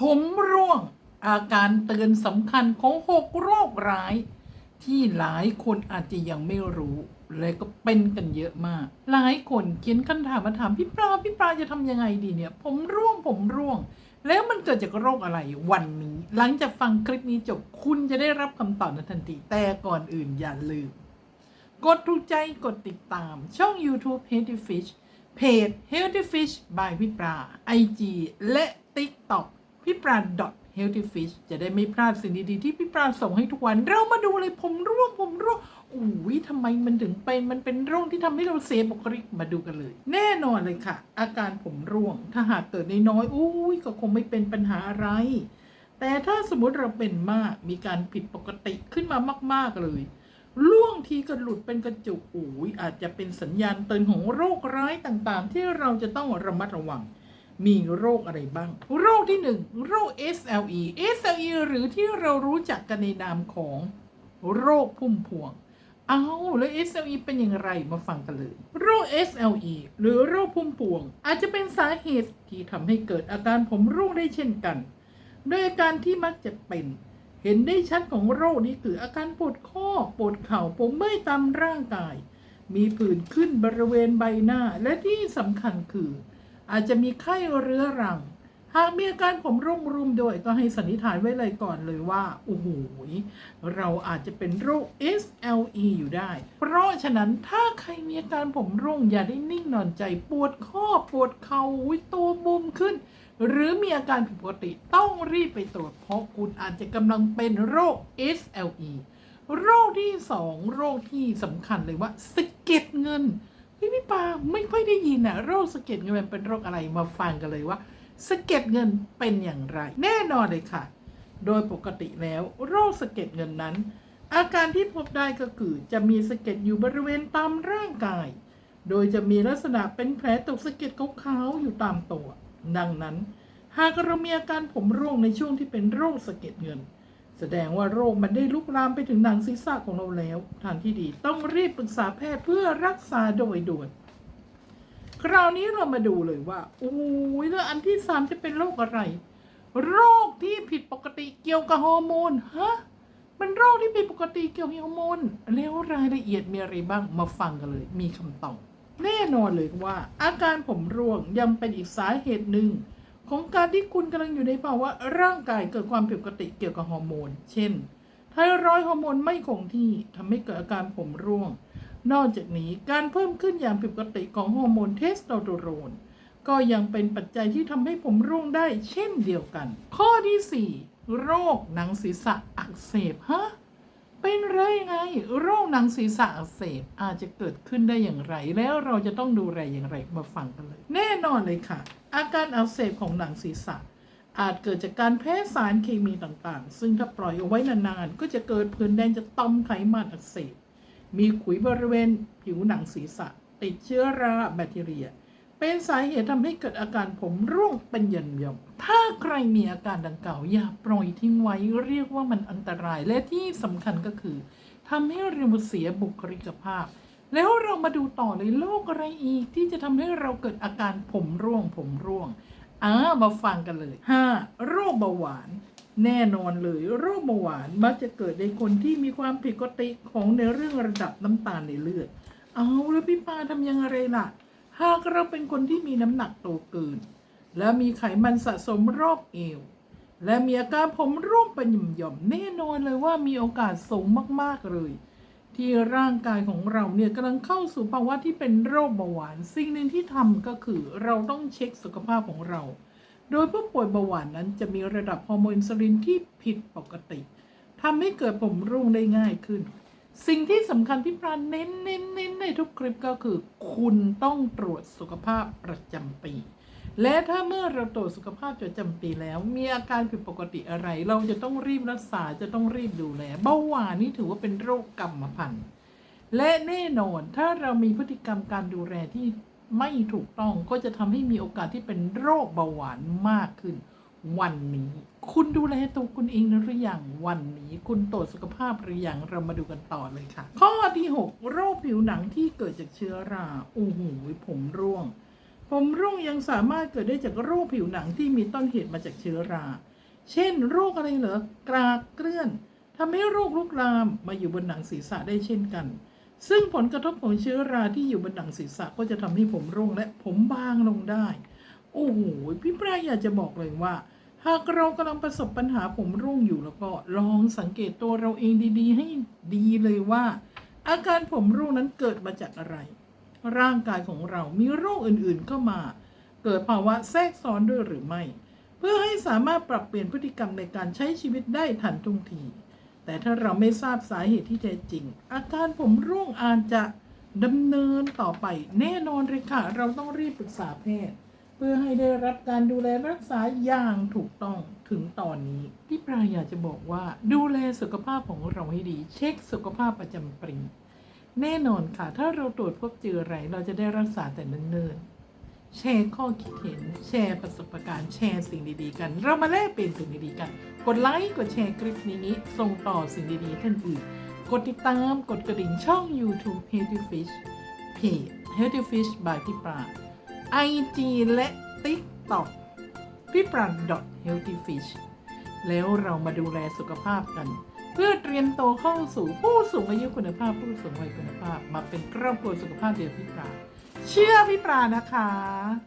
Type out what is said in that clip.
ผมร่วงอาการเตือนสำคัญของหกโรคร้าย ที่หลายคนอาจจะยังไม่รู้ และก็เป็นกันเยอะมาก หลายคนเขียนคำถามมาถามพี่ปลาพี่ปลาจะทำยังไงดีเนี่ย ผมร่วงผมร่วง แล้วมันเกิดจากโรคอะไรวันนี้ หลังจากฟังคลิปนี้จบคุณจะได้รับคำตอบในทันทีแต่ก่อนอื่นอย่าลืม กดถูกใจกดติดตาม ช่อง YouTube Healthy Fish เพจ Healthy Fish by พี่ปลา IG และ TikTok พี่ปลา Healthy Fish จะได้ไม่พลาดสิ่งดีๆ ที่พี่ปลาส่งให้ทุกวัน เรามาดูเลยผมร่วงผมร่วงอุ้ยทำไมมันถึงเป็นมันเป็นโรคที่ทำให้เราเสียบุคลิกมาดูกันเลย แน่นอนเลยค่ะ อาการผมร่วง ถ้าหากเกิดในน้อยๆอุ้ยก็คงไม่เป็นปัญหาอะไร แต่ถ้าสมมติเราเป็นมากมีการผิดปกติขึ้นมามาก ๆเลยล่วงทีก็หลุดเป็นกระจุกอุ้ยอาจจะเป็นสัญญาณเตือนของโรคร้ายต่างๆ ที่เราจะต้องระมัดระวัง มีโรคอะไรบ้าง โรคที่หนึ่งโรค SLE SLE หรือที่เรารู้จักกันในนามของโรคพุ่มพวง เอาแล้ว SLE เป็นอย่างไรมาฟังกันเลย โรค SLE หรือโรคพุ่มพวง อาจจะเป็นสาเหตุที่ทำให้เกิดอาการผมร่วงได้เช่นกัน โดยอาการที่มักจะเป็น เห็นได้ชัดของโรคนี้คืออาการปวดข้อปวดเข่าปวดเมื่อยตามร่างกาย มีผื่นขึ้นบริเวณใบหน้าและที่สำคัญคือ อาจจะมีไข้เรื้อรัง หากมีอาการผมร่วงรุมโดวยก็ให้สันนิษฐานไว้เลยก่อนเลยว่า โอ้โหเราอาจจะเป็นโรค SLE อยู่ได้ เพราะฉะนั้นถ้าใครมีอาการผมร่วงอย่าได้นิ่งนอนใจปวดข้อปวดเข่าอุ๊ยตัวบุมขึ้น หรือมีอาการผิดปกติต้องรีบไปตรวจเพราะคุณอาจจะกำลังเป็นโรค SLE โรคที่สองโรคที่สำคัญเลยว่าสะเก็ดเงิน พี่พี่ปาไม่ค่อยได้ยินอะโรคสะเก็ดเงินเป็นโรคอะไรมาฟังกันเลยว่าสะเก็ดเงินเป็นอย่างไร แน่นอนเลยค่ะ โดยปกติแล้วโรคสะเก็ดเงินนั้น อาการที่พบได้ก็คือจะมีสะเก็ดอยู่บริเวณตามร่างกาย โดยจะมีลักษณะเป็นแผลตกสะเก็ดขาวๆอยู่ตามตัว ดังนั้น หากเรามีอาการผมร่วงในช่วงที่เป็นโรคสะเก็ดเงิน แสดงว่าโรคมันได้ลุกลามไปถึงหนังศีรษะของเราแล้ว ทางที่ดี ต้องรีบปรึกษาแพทย์เพื่อรักษาโดยด่วน คราวนี้เรามาดูเลยว่าโอ้ยแล้วอันที่สามจะเป็นโรคอะไร โรคที่ผิดปกติเกี่ยวกับฮอร์โมนฮะมันโรคที่ผิดปกติเกี่ยวกับฮอร์โมนแล้วรายละเอียดมีอะไรบ้างมาฟังกันเลย มีคำตอบแน่นอนเลยว่า อาการผมร่วงยังเป็นอีกสาเหตุหนึ่ง ของการที่คุณกำลังอยู่ในภาวะร่างกายเกิดความผิดปกติเกี่ยวกับฮอร์โมน เช่น ไทรอยฮอร์โมนไม่คงที่ทำให้เกิดอาการผมร่วง นอกจากนี้การเพิ่มขึ้นอย่างผิดปกติของฮอร์โมนเทสโทสเตอโรน ก็ยังเป็นปัจจัยที่ทำให้ผมร่วงได้เช่นเดียวกัน ข้อที่ 4 โรคหนังศีรษะอักเสบฮะ เป็นไรไง โรคหนังศีรษะอักเสบอาจจะเกิดขึ้นได้อย่างไร แล้วเราจะต้องดูแลอย่างไรมาฟังกันเลย แน่นอนเลยค่ะ อาการอักเสบของหนังศีรษะ อาจเกิดจากการแพ้สารเคมีต่างๆ ซึ่งถ้าปล่อยเอาไว้นานๆ ก็จะเกิดผื่นแดงจะต่อมไขมันอักเสบมีขุยบริเวณผิวหนังศีรษะ ติดเชื้อราแบคทีเรีย เป็นสาเหตุทำให้เกิดอาการผมร่วงเป็นหย่อมๆถ้าใครมีอาการดังกล่าวอย่าปล่อยทิ้งไว้เรียกว่ามันอันตรายและที่สำคัญก็คือทำให้เราเสียบุคลิกภาพ แล้วเรามาดูต่อเลยโรคอะไรอีกที่จะทำให้เราเกิดอาการผมร่วงผมร่วงอ่ามาฟังกันเลย 5. โรคเบาหวาน แน่นอนเลย โรคเบาหวานมักจะเกิดในคนที่มีความผิดปกติของในเรื่องระดับน้ำตาลในเลือด เอาแล้วพี่ปาทำยังไงล่ะ หากเราเป็นคนที่มีน้ำหนักโตเกิน และมีไขมันสะสมรอบเอว และมีอาการผมร่วงเป็นหย่อมๆแน่นอนเลยว่ามีโอกาสสูงมากๆเลย ที่ร่างกายของเราเนี่ยกำลังเข้าสู่ภาวะที่เป็นโรคเบาหวาน สิ่งหนึ่งที่ทำก็คือเราต้องเช็คสุขภาพของเรา โดยผู้ป่วยเบาหวานนั้นจะมีระดับฮอร์โมนอินซูลินที่ผิดปกติทำให้เกิดผมร่วงได้ง่ายขึ้น สิ่งที่สำคัญที่ปราณเน้นเน้นเน้นในทุกคลิปก็คือ คุณต้องตรวจสุขภาพประจำปี และถ้าเมื่อเราตรวจสุขภาพประจำปีแล้ว มีอาการผิดปกติอะไร เราจะต้องรีบรักษาจะต้องรีบดูแลเบาหวานนี่ถือว่าเป็นโรคกรรมพันธุ์และแน่นอนถ้าเรามีพฤติกรรมการดูแลที่ไม่ถูกต้องก็จะทำให้มีโอกาสที่เป็นโรคเบาหวานมากขึ้น วันนี้ คุณดูแลตัวคุณเองหรือยังวันนี้ คุณตรวจสุขภาพหรือยังเรามาดูกันต่อเลยค่ะ ข้อที่ 6 โรคผิวหนังที่เกิดจากเชื้อราโอ้โหผมร่วง ผมร่วงยังสามารถเกิดได้จากโรคผิวหนังที่มีต้นเหตุมาจากเชื้อรา เช่น โรคอะไรเหรอกรากเกลื่อนทำให้โรคลุกลามมาอยู่บนหนังศีรษะได้เช่นกัน ซึ่งผลกระทบของเชื้อราที่อยู่บนหนังศีรษะก็จะทำให้ผมร่วงและผมบางลงได้ โอ้โห พี่ปรายอยากจะบอกเลยว่า หากเรากำลังประสบปัญหาผมร่วงอยู่แล้วก็ลองสังเกตตัวเราเองดีๆ ให้ดีเลยว่า อาการผมร่วงนั้นเกิดมาจากอะไร ร่างกายของเรามีโรคอื่นๆเข้ามา เกิดภาวะแทรกซ้อนด้วยหรือไม่ เพื่อให้สามารถปรับเปลี่ยนพฤติกรรมในการใช้ชีวิตได้ทันท่วงที แต่ถ้าเราไม่ทราบสาเหตุที่แท้จริง อาการผมร่วงอาจจะดำเนินต่อไปแน่นอนเลยค่ะเราต้องรีบปรึกษาแพทย์ เพื่อให้ได้รับการดูแลรักษาอย่างถูกต้องถึงตอนนี้พี่ปลาอยากจะบอกว่า ดูแลสุขภาพของเราให้ดี เช็คสุขภาพประจำปีแน่นอนค่ะ ถ้าเราตรวจพบเจออะไร เราจะได้รักษาแต่เนิ่นๆแชร์ข้อคิดเห็น แชร์ประสบการณ์แชร์สิ่งดีๆ กัน เรามาแลกเปลี่ยนสิ่งดีๆกัน กดไลค์กดแชร์คลิปนี้ส่งต่อสิ่งดีๆท่านอื่นกดติดตามกดกระดิ่งช่อง YouTube Healthy Fish เพจ Healthy Fish by พี่ปรา IG และ TikTok พี่ปรา Healthy Fish แล้วเรามาดูแลสุขภาพกัน เพื่อเตรียมโตเข้าสู่ผู้สูงอายุคุณภาพ ผู้สูงวัยคุณภาพ มาเป็นครอบครัวสุขภาพเดียวพี่ปราเชื่อพี่ปรานะคะ